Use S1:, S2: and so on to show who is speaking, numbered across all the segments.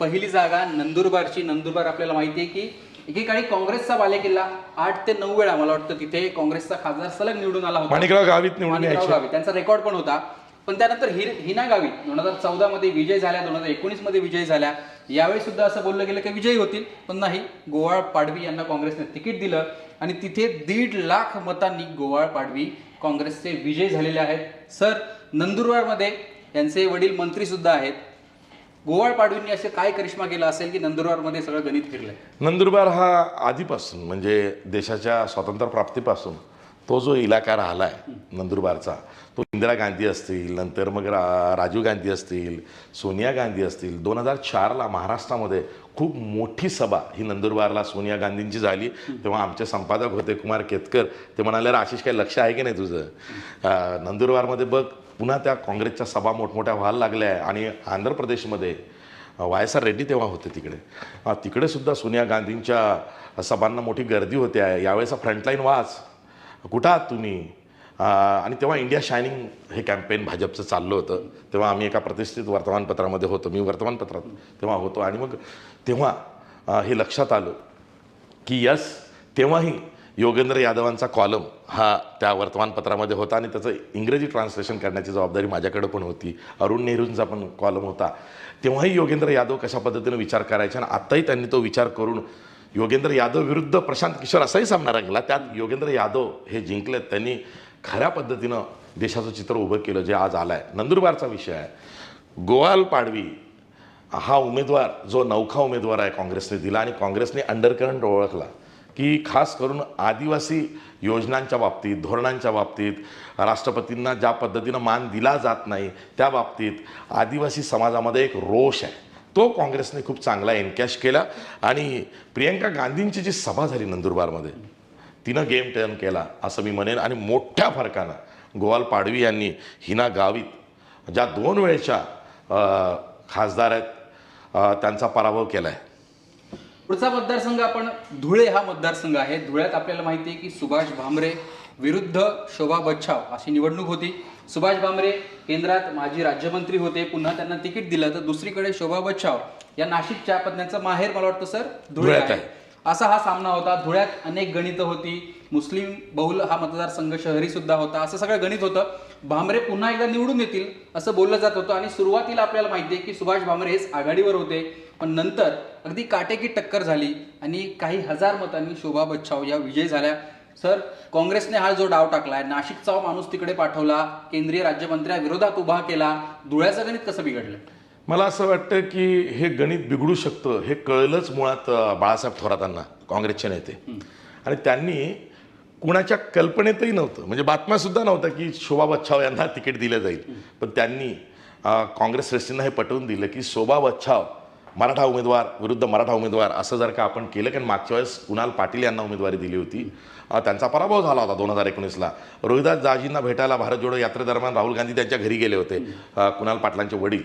S1: पहिली जागा नंदुरबारची. नंदुरबार आपल्याला माहिती आहे की एकेकाळी काँग्रेसचा बालेकिल्ला आठ ते नऊ वेळा मला वाटतं तिथे काँग्रेसचा खासदार सलग निवडून आला होता.
S2: माणिकराव गावित निवडून
S1: माणिकराव
S2: यायचे.
S1: गावित. त्यांचा रेकॉर्ड पण होता. पण त्यानंतर हिर हिना गावित. दोन हजार चौदा मध्ये विजय झाल्या दोन हजार एकोणीसमध्ये विजय झाल्या. यावेळी सुद्धा असं बोललं गेलं की विजयी होतील. पण नाही गोवाळ पाडवी यांना काँग्रेसने तिकीट दिलं. आणि तिथे दीड लाख मतांनी गोवाळ पाडवी काँग्रेसचे विजय झालेले आहेत. सर नंदुरबारमध्ये यांचे वडील मंत्री सुद्धा आहेत. गोवाळ पाडवींनी असे काय करिश्मा केला असेल की नंदुरबारमध्ये सगळं गणित फिरलंय?
S2: नंदुरबार हा आधीपासून म्हणजे देशाच्या स्वातंत्र्य प्राप्तीपासून तो जो इलाका राहिला आहे नंदुरबारचा तो इंदिरा गांधी असतील नंतर मग रा राजीव गांधी असतील सोनिया गांधी असतील दोन हजार चारला महाराष्ट्रामध्ये खूप मोठी सभा ही नंदुरबारला सोनिया गांधींची झाली. तेव्हा आमचे संपादक होते कुमार केतकर ते म्हणाले "अरे आशिष काही लक्ष आहे की नाही तुझं? नंदुरबारमध्ये बघ पुन्हा त्या काँग्रेसच्या सभा मोठमोठ्या व्हायला लागल्या आहे आणि आंध्र प्रदेशमध्ये वाय एस आर रेड्डी तेव्हा होते तिकडे. तिकडेसुद्धा तिकडे सुद्धा सोनिया गांधींच्या सभांना मोठी गर्दी होते आहे. यावेळेचा फ्रंटलाईन वाच. कुठं आहात तुम्ही? आणि तेव्हा इंडिया शायनिंग हे कॅम्पेन भाजपचं चाललं होतं. तेव्हा आम्ही एका प्रतिष्ठित वर्तमानपत्रामध्ये होतो. मी वर्तमानपत्रात तेव्हा होतो. आणि मग तेव्हा हे लक्षात आलं की यस तेव्हाही योगेंद्र यादवांचा कॉलम हा त्या वर्तमानपत्रामध्ये होता आणि त्याचं इंग्रजी ट्रान्सलेशन करण्याची जबाबदारी माझ्याकडे पण होती. अरुण नेहरूंचा पण कॉलम होता. तेव्हाही योगेंद्र यादव कशा पद्धतीनं विचार करायचा आणि आत्ताही त्यांनी तो विचार करून योगेंद्र यादव विरुद्ध प्रशांत किशोर असाही सामना रंगला. त्यात योगेंद्र यादव हे जिंकले त्यांनी खऱ्या पद्धतीनं देशाचं चित्र उभं केलं जे आज आलं आहे नंदुरबारचा विषय आहे. गोवाल पाडवी हा उमेदवार जो नौखा उमेदवार आहे काँग्रेसने दिला आणि काँग्रेसने अंडरकरंट ओळखला. की खास करून आदिवासी योजनांच्या बाबतीत धोरणांच्या बाबतीत राष्ट्रपतींना ज्या पद्धतीनं मान दिला जात नाही त्या बाबतीत आदिवासी समाजामध्ये एक रोष आहे. तो काँग्रेसने खूप चांगला एनकॅश केला आणि प्रियंका गांधींची जी सभा झाली नंदुरबारमध्ये तिनं गेम टर्न केला असं मी म्हणेन. आणि मोठ्या फरकानं गोवाल पाडवी यांनी हिना गावित ज्या दोन वेळच्या खासदार आहेत त्यांचा पराभव केला आहे
S1: पुढचा मतदारसंघ आपण धुळे हा मतदारसंघ आहे. धुळ्यात आपल्याला माहिती आहे की सुभाष भामरे विरुद्ध शोभा बच्छाव अशी निवडणूक होती. सुभाष भामरे केंद्रात माजी राज्यमंत्री होते. पुन्हा त्यांना तिकीट दिलं. तर दुसरीकडे शोभा बच्छाव या नाशिकच्या पत्न्यांचं माहेर मला वाटतं सर धुळे
S2: धुळ्यात
S1: आहे. असा हा सामना होता. धुळ्यात अनेक गणितं होती. मुस्लिम बहुल हा मतदारसंघ शहरी सुद्धा होता. असं सगळं गणित होतं. भांबरे पुन्हा एकदा निवडून येतील असं बोललं जात होतं. आणि सुरुवातीला आपल्याला माहिती आहे की सुभाष भांबरे हेच आघाडीवर होते. पण नंतर अगदी काटेकी टक्कर झाली आणि काही हजार मतांनी शोभा बच्छाव या विजय झाल्या. सर काँग्रेसने हा जो डाव टाकलाय नाशिकचा माणूस तिकडे पाठवला केंद्रीय राज्यमंत्र्याविरोधात उभा केला धुळ्याचं गणित कसं बिघडलं?
S2: मला असं वाटतं की हे गणित बिघडू शकतं हे कळलंच मुळात बाळासाहेब थोरातांना काँग्रेसचे नेते. आणि त्यांनी कुणाच्या कल्पनेतही नव्हतं म्हणजे बातम्यासुद्धा नव्हतं की शोभा बच्छाव यांना तिकीट दिलं जाईल. पण त्यांनी काँग्रेस श्रेष्ठींना हे पटवून दिलं की शोभा बच्छाव मराठा उमेदवार विरुद्ध मराठा उमेदवार असं जर का आपण केलं कारण मागच्या वेळेस कुणाल पाटील यांना उमेदवारी दिली होती. त्यांचा पराभव झाला होता दोन हजार एकोणीसला. रोहिदास जाजींना भेटायला भारत जोडो यात्रेदरम्यान राहुल गांधी त्यांच्या घरी गेले होते. कुणाल पाटलांचे वडील.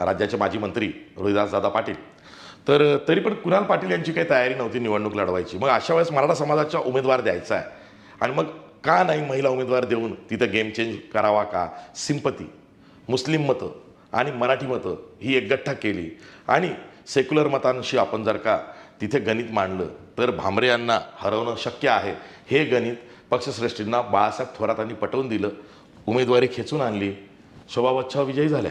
S2: राज्याचे माजी मंत्री रोहिदास दादा पाटील. तर तरी पण कुणाल पाटील यांची काही तयारी नव्हती निवडणूक लढवायची. मग अशा वेळेस मराठा समाजाचा उमेदवार द्यायचा आहे. आणि मग का नाही महिला उमेदवार देऊन तिथं गेम चेंज करावा का? सिंपती मुस्लिम मतं आणि मराठी मतं ही एकगठ्ठा केली. आणि सेक्युलर मतांशी आपण जर का तिथे गणित मांडलं तर भामरे यांना हरवणं शक्य आहे. हे गणित पक्षश्रेष्ठींना बाळासाहेब थोरातांनी पटवून दिलं. उमेदवारी खेचून आणली. शोभा बच्छाव विजयी झाल्या.